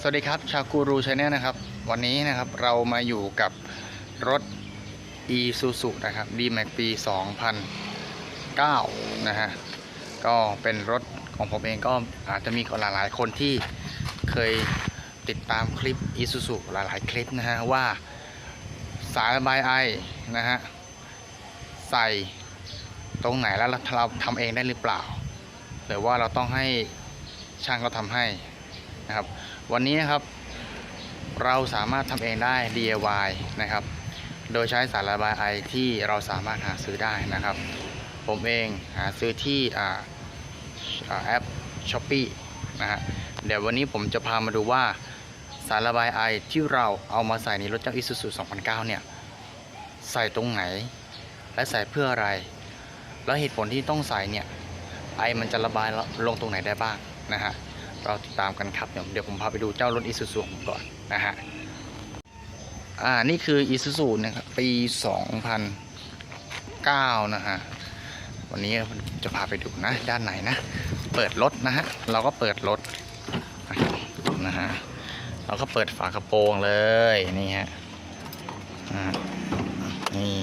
สวัสดีครับ ชากูรูชาแนลนะครับ วันนี้นะครับเรามาอยู่กับรถ e s u s u นะครับ d m a x ปี 2009 นะฮะ ก็เป็นรถของผมเองก็อาจจะมีหลายๆ คนที่เคยติดตามคลิป e s u s u หลายๆ คลิปนะฮะ ว่าสายบายไอนะฮะ ใส่ตรงไหนแล้วเราทำเองได้หรือเปล่า หรือว่าเราต้องให้ช่างเขาทำให้นะครับ วันนี้นะครับ เราสามารถทำเองได้ DIY นะครับ โดยใช้สารระบายไอที่เราสามารถหาซื้อได้นะครับ ผมเองหาซื้อที่อ่าอ่าแอป s h อ p e e นะฮะเดี๋ยววันนี้ผมจะพามาดูว่าสารระบายไอที่เราเอามาใส่ในรถเจ้า Isuzu 2009 เนี่ย ใส่ตรงไหน และใส่เพื่ออะไร แล้วเหตุผลที่ต้องใส่เนี่ยไอมันจะระบายลงตรงไหนได้บ้างนะฮะ เราติดตามกันครับ เดี๋ยวผมพาไปดูเจ้ารถ Isuzu ของผมก่อนนะฮะ อ่า นี่คือ Isuzu นะครับ ปี 2009 นะฮะ วันนี้จะพาไปดูนะ ด้านไหนนะ เปิดรถนะฮะ เราก็เปิดรถนะฮะ เราก็เปิดฝากระโปรงเลย นี่ฮะนี่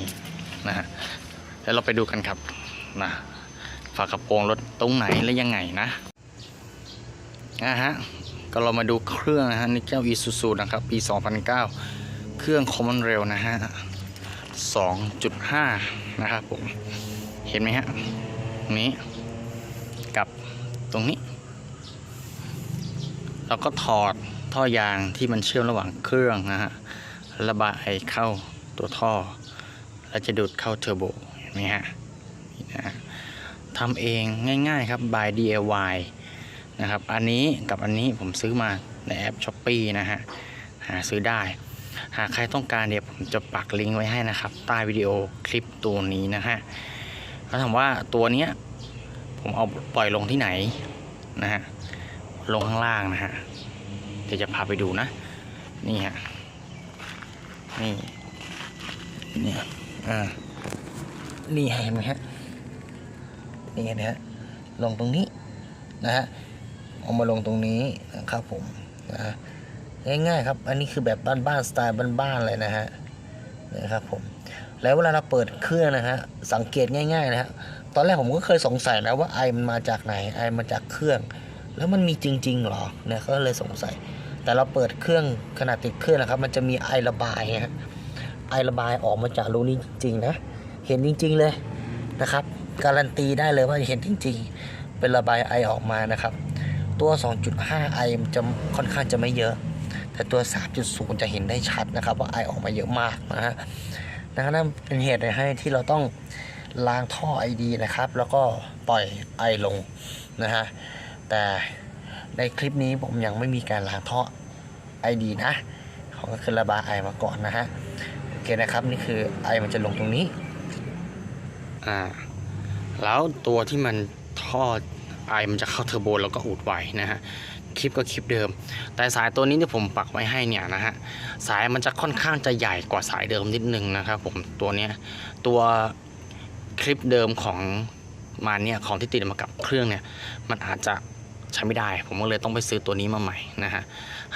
นะฮะ แล้วเราไปดูกันครับ นะ ฝากระโปรงรถตรงไหนและยังไงนะ นะฮะก็เรามาดูเครื่องนะฮะนี่เจ้า Isuzu นะครับ ปี 2009 เครื่อง Common Rail นะฮะ 2.5 นะครับผม เห็นไหมฮะนี้กับตรงนี้ เราก็ถอดท่อยางที่มันเชื่อมระหว่างเครื่องนะฮะ ระบายเข้าตัวท่อ แล้วจะดูดเข้าเทอร์โบ เห็นไหมฮะนี่นะฮะทำเองง่ายๆครับ by DIY นะครับ อันนี้กับอันนี้ผมซื้อมาในแอป s h อ p e e นะฮะ หาซื้อได้ หากใครต้องการเดี๋ยวผมจะปักลิงก์ไว้ให้นะครับ ใต้วิดีโอคลิปตัวนี้นะฮะแล้วถามว่าตัวเนี้ยผมเอาปล่อยลงที่ไหนนะฮะ ลงข้างล่างนะฮะ เดี๋ยวจะพาไปดูนะ นี่ฮะ นี่เนี่ยอ่า นี่เห็นไหมฮะ นี่นะฮะ ลงตรงนี้นะฮะ เอามาลงตรงนี้นะครับผมนะง่ายๆครับ อันนี้คือแบบบ้านๆสไตล์บ้านๆเลยนะฮะนะครับผมแล้วเวลาเราเปิดเครื่องนะฮะสังเกตง่ายๆนะฮะตอนแรกผมก็เคยสงสัยนะว่าไอมันมาจากไหนไอมาจากเครื่อง แล้วมันมีจริงๆหรอเนี่ยก็เลยสงสัย แต่เราเปิดเครื่องขนาดติดเครื่องนะครับ มันจะมีไอระบายฮะไอระบายออกมาจากรูนี้จริงๆนะเห็นจริง ๆเลยนะครับ การันตีได้เลยว่าเห็นจริง ๆ เป็นระบายไอออกมานะครับ ตัว 2.5ไอมันจะค่อนข้างจะไม่เยอะ แต่ตัว 3.0 จะเห็นได้ชัดนะครับ ว่าไอออกมาเยอะมากนะฮะดังนั้นเป็นเหตุให้ที่เราต้องล้างท่อไอดีนะครับ แล้วก็ปล่อยไอลงนะฮะแต่ในคลิปนี้ผมยังไม่มีการล้างท่อไอดีนะเขาก็คือระบายไอมาก่อนนะฮะโอเคนะครับนี่คือไอมันจะลงตรงนี้อ่าแล้วตัวที่มันท่อ ไอมันจะเข้าเทอร์โบแล้วก็อุดไว้นะฮะคลิปก็คลิปเดิม แต่สายตัวนี้ที่ผมปักไว้ให้เนี่ยนะฮะสายมันจะค่อนข้างจะใหญ่กว่าสายเดิมนิดนึงนะครับผมตัวเนี้ยตัวคลิปเดิมของมาเนี่ยของที่ติดมากับเครื่องเนี่ยมันอาจจะใช้ไม่ได้ ผมก็เลยต้องไปซื้อตัวนี้มาใหม่นะฮะ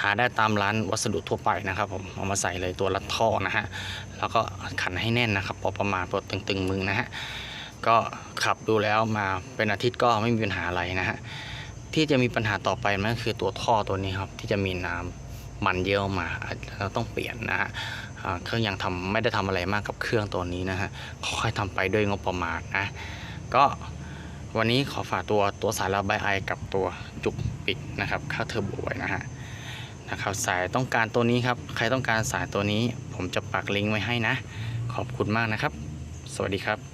หาได้ตามร้านวัสดุทั่วไปนะครับผมเอามาใส่เลยตัวรัดท่อนะฮะแล้วก็ขันให้แน่นนะครับพอประมาณพอตึงๆมือนะฮะ ก็ขับดูแล้วมาเป็นอาทิตย์ก็ไม่มีปัญหาอะไรนะฮะที่จะมีปัญหาต่อไปมันก็คือตัวท่อตัวนี้ครับที่จะมีน้ำมันเยอะมาเราต้องเปลี่ยนนะฮะเครื่องยังทำไม่ได้ทำอะไรมากกับเครื่องตัวนี้นะฮะค่อยๆทำไปด้วยงบประมาณนะก็วันนี้ขอฝากตัวตัวสายระบายไอกับตัวจุกปิดนะครับค่าเทอร์โบไว้นะฮะนะครับสายต้องการตัวนี้ครับ ใครต้องการสายตัวนี้ ผมจะปักลิงก์ไว้ให้นะ ขอบคุณมากนะครับ สวัสดีครับ